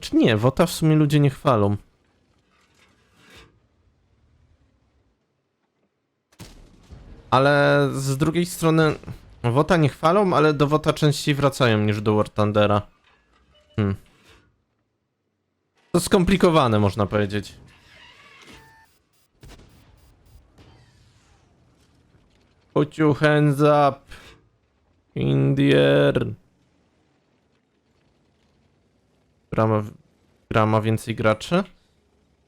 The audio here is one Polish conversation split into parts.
Znaczy nie, WOTA w sumie ludzie nie chwalą. Ale z drugiej strony WOTA nie chwalą, ale do WOTA częściej wracają niż do War Thundera. Hmm. To skomplikowane można powiedzieć. Put your hands up in the air. Gra ma, gra ma więcej graczy?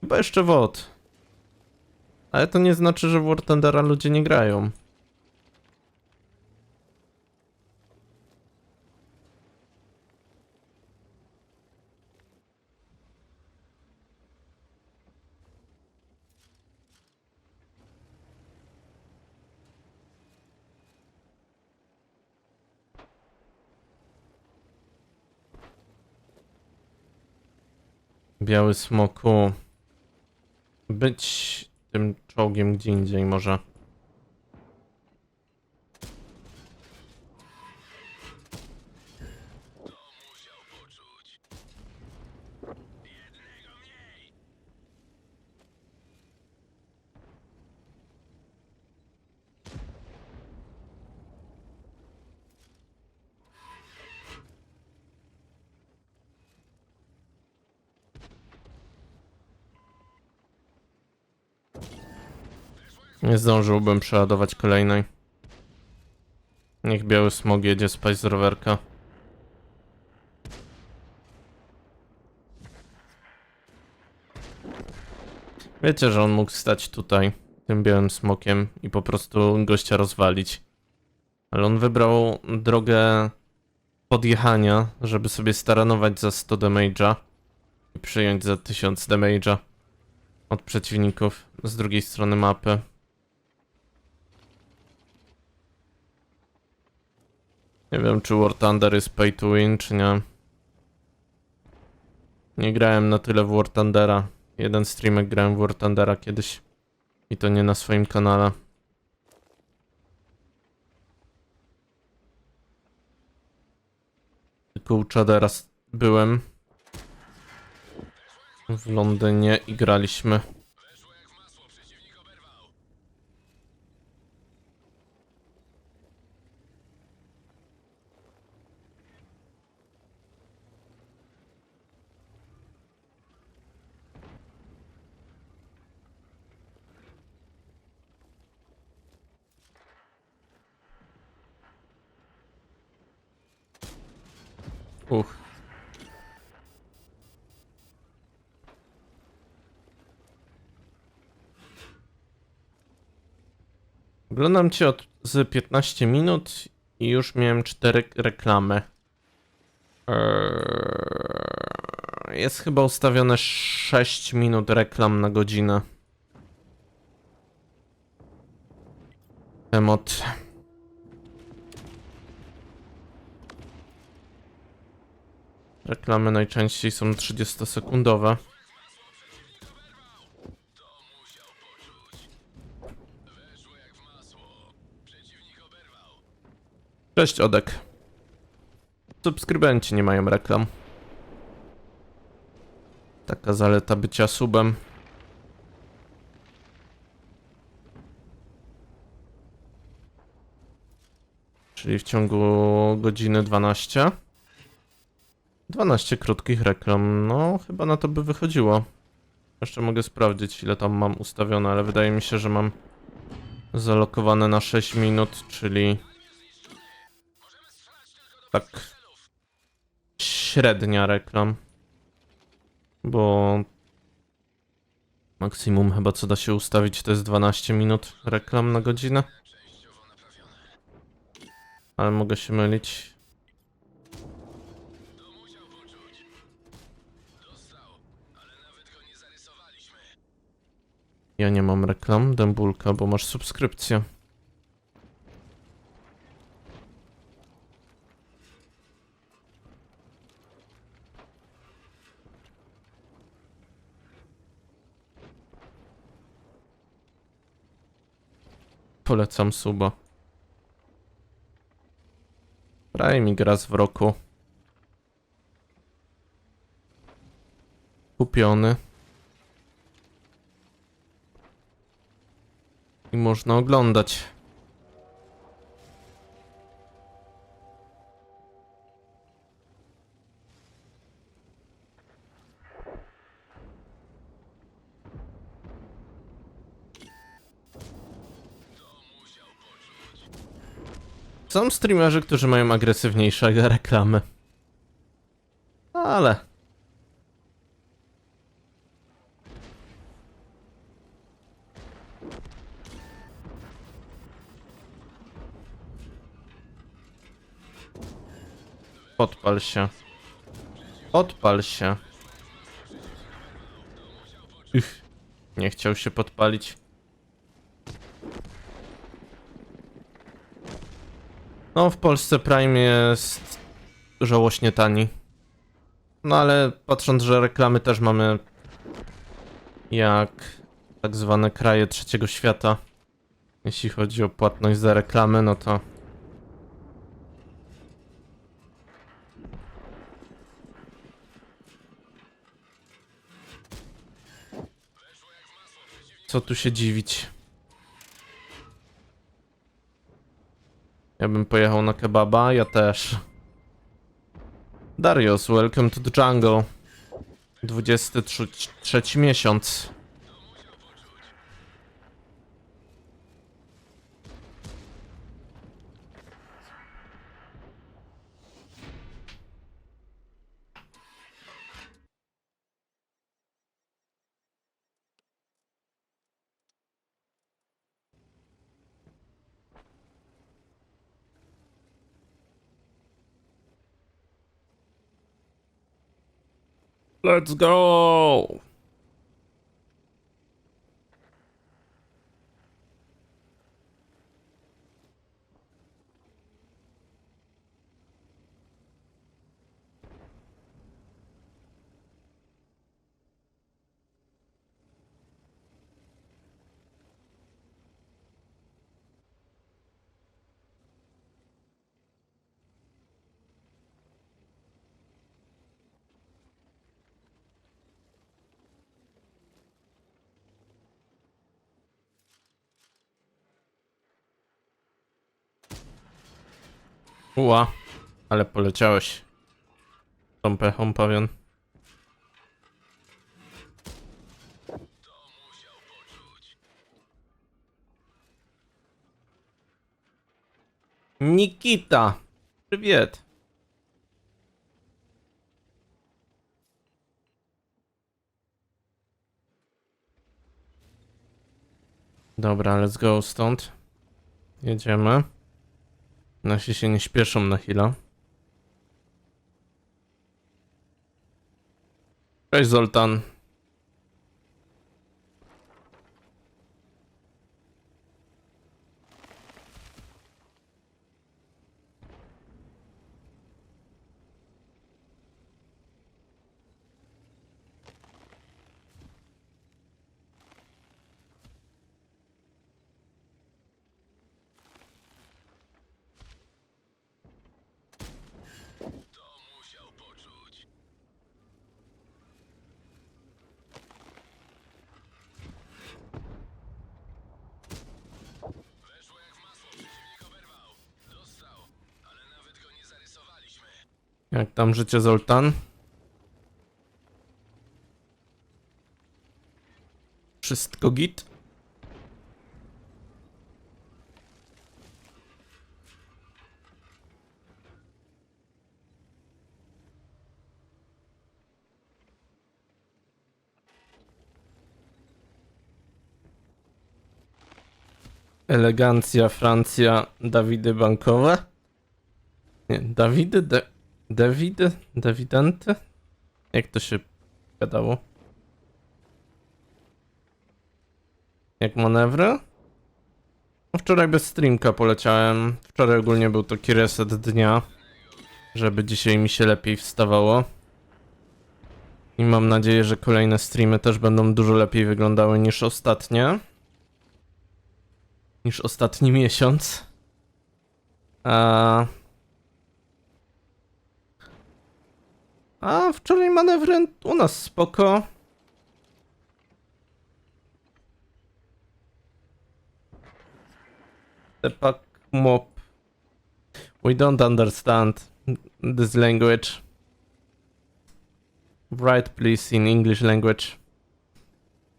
Chyba jeszcze WOT. Ale to nie znaczy, że w War Thundera ludzie nie grają. Biały smoku. Być tym czołgiem gdzie indziej może. Nie zdążyłbym przeładować kolejnej. Niech biały smog jedzie spać z rowerka. Wiecie, że on mógł stać tutaj, tym białym smokiem i po prostu gościa rozwalić. Ale on wybrał drogę podjechania, żeby sobie staranować za 100 damage'a i przyjąć za 1000 damage'a od przeciwników z drugiej strony mapy. Nie wiem, czy War Thunder jest pay to win, czy nie. Nie grałem na tyle w War Thundera. Jeden streamek grałem w War Thundera kiedyś. I to nie na swoim kanale. Tylko u Chadera byłem. W Londynie i graliśmy. Oglądam cię od z 15 minut i już miałem 4 reklamy. Eee, Jest chyba ustawione 6 minut reklam na godzinę. Emot. Reklamy najczęściej są 30-sekundowe. Cześć Odek. Subskrybenci nie mają reklam. Taka zaleta bycia subem. Czyli w ciągu godziny 12. 12 krótkich reklam. No, chyba na to by wychodziło. Jeszcze mogę sprawdzić, ile tam mam ustawione, ale wydaje mi się, że mam zalokowane na 6 minut, czyli tak średnia reklam. Bo maksimum chyba co da się ustawić to jest 12 minut reklam na godzinę. Ale mogę się mylić. Ja nie mam reklam, Dębulka, bo masz subskrypcję. Polecam suba. Prawie mi w roku. kupiony. I można oglądać. Są streamerzy, którzy mają agresywniejsze reklamy. Ale. Podpal się. Podpal się. Ych. Nie chciał się podpalić. No, w Polsce Prime jest żałośnie tani. No ale patrząc, że reklamy też mamy jak tak zwane kraje trzeciego świata. Jeśli chodzi o płatność za reklamy, no to co tu się dziwić? Ja bym pojechał na kebaba, ja też. Darius, welcome to the jungle. 23 miesiąc. Let's go! Uła, ale poleciałeś. Tą pechą pewien. Nikita! Przywiet! Dobra, let's go stąd. Jedziemy. Nasi się nie śpieszą na chwilę. Cześć Zoltan. Jak tam życie Zoltan? Wszystko git? Elegancja, Francja, Dawidy bankowe? Nie, Dawidy, de, Dawidy, Dawidenty? Jak to się gadało? Jak manewry? No Wczoraj bez streamka poleciałem. Wczoraj ogólnie był taki reset dnia, żeby dzisiaj mi się lepiej wstawało. I mam nadzieję, że kolejne streamy też będą dużo lepiej wyglądały niż ostatnie. Niż ostatni miesiąc. A... A wczoraj manewry u nas spoko. Tepak mop. We don't understand this language. Write please in English language.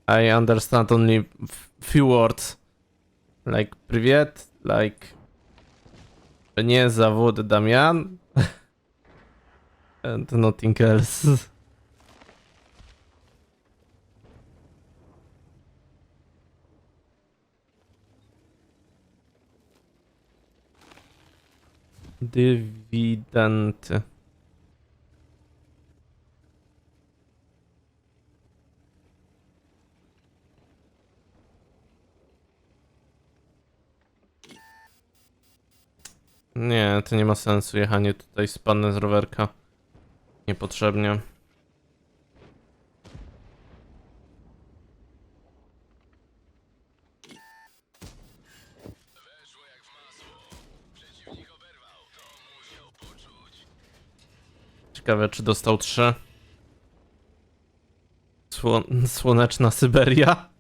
I understand only few words. Like privet, like... Nie zawód Damian, And nothing else. Dywidenty. Nie, to nie ma sensu jechanie tutaj z panem z rowerka. Niepotrzebnie. Ciekawe, czy dostał trzy. Sło słoneczna Syberia.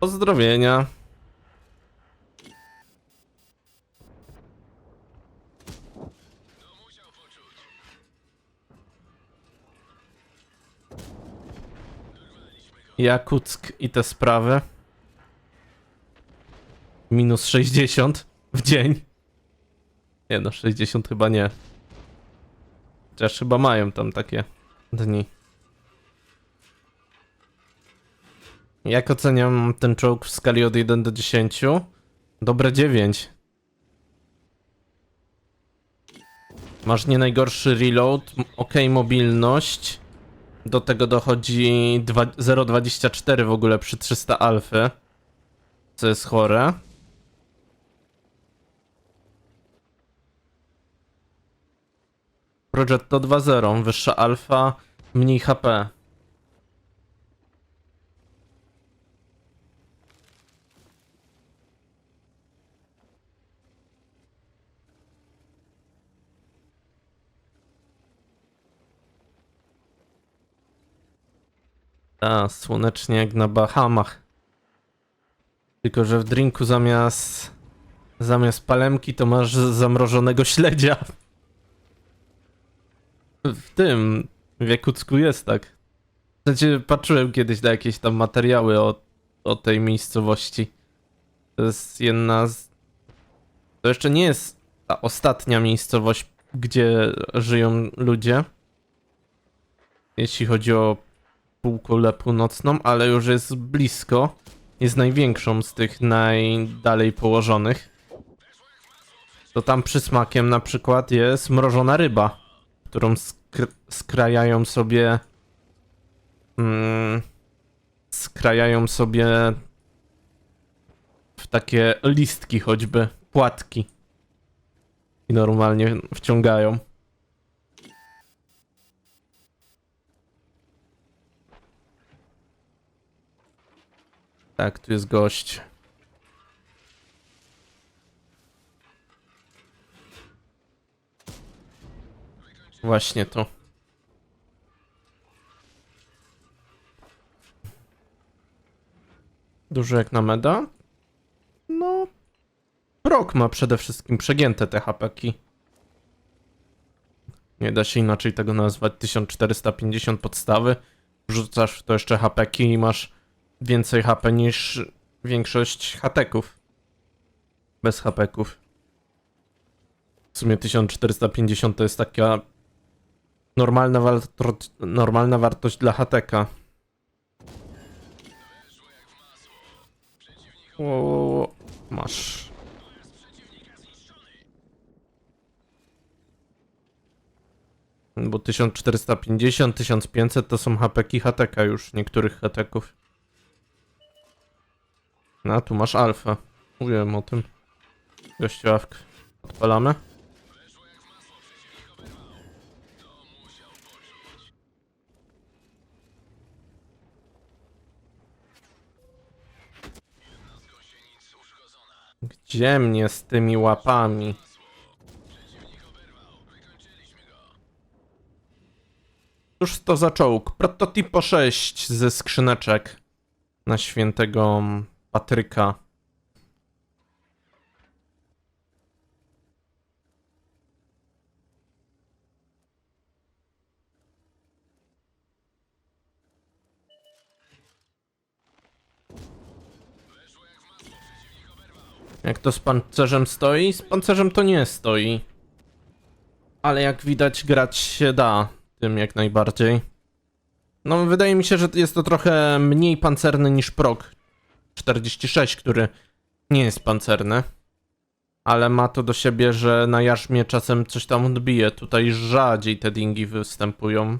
Pozdrowienia. Jakuck i te sprawy. Minus 60 w dzień. Nie no, 60 chyba nie. Chociaż chyba mają tam takie dni. Jak oceniam ten czołg w skali od 1 do 10? Dobre 9. Masz nie najgorszy reload, ok mobilność. Do tego dochodzi dwa- 0,24 w ogóle przy 300 alfy. Co jest chore. Progetto 2.0, wyższa alfa, mniej HP. A, słonecznie jak na Bahamach. Tylko, że w drinku zamiast zamiast palemki to masz zamrożonego śledzia. W tym w Jakucku jest tak. W sensie patrzyłem kiedyś na jakieś tam materiały o, o tej miejscowości. To jest jedna z... To jeszcze nie jest ta ostatnia miejscowość, gdzie żyją ludzie. Jeśli chodzi o półkulę północną, ale już jest blisko. Jest największą z tych najdalej położonych. To tam przysmakiem na przykład jest mrożona ryba, którą skr skrajają sobie. Mm, skrajają sobie w takie listki, choćby płatki. I normalnie wciągają. Tak, tu jest gość. Właśnie to. Dużo jak na meda? No. Rok ma przede wszystkim przegięte te hapeki. Nie da się inaczej tego nazwać. 1450 podstawy. Wrzucasz w to jeszcze hapeki i masz więcej HP niż większość hateków. Bez hapeków. W sumie 1450 to jest taka normalna, warto- normalna wartość dla hateka. Wo. Masz. Bo 1450, 1500 to są hapeki hateka już, niektórych hateków. No, tu masz alfę. Mówiłem o tym. Gościawkę. Odpalamy. Gdzie mnie z tymi łapami? Cóż to za czołg? Prototypo 6 ze skrzyneczek na świętego Patryka. Jak to z pancerzem stoi? Z pancerzem to nie stoi. Ale jak widać, grać się da tym jak najbardziej. No, wydaje mi się, że jest to trochę mniej pancerny niż Prog 46, który nie jest pancerny. Ale ma to do siebie, że na jarzmie czasem coś tam odbije. Tutaj rzadziej te dingi występują.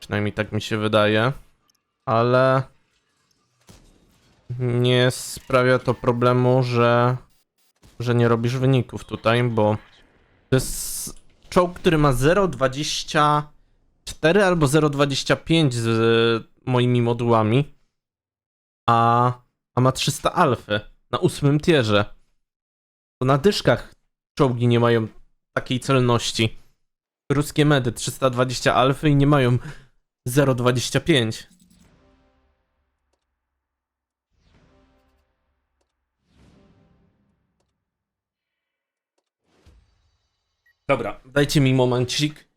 Przynajmniej tak mi się wydaje. Ale nie sprawia to problemu, że, że nie robisz wyników tutaj, bo to jest czołg, który ma 0,24 albo 0,25 z moimi modułami, a, a ma 300 alfy na ósmym tierze. To na dyszkach czołgi nie mają takiej celności. Ruskie medy 320 alfy i nie mają 0,25. Dobra, dajcie mi momencik,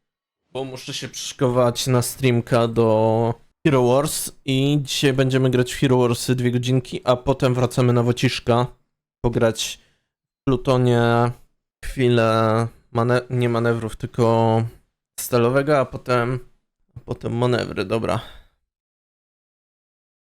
bo muszę się przyszykować na streamka do Hero Wars i dzisiaj będziemy grać w Hero Warsy dwie godzinki, a potem wracamy na Wociszka, pograć w Plutonie chwilę, mane nie manewrów, tylko stalowego, a potem, a potem manewry, dobra.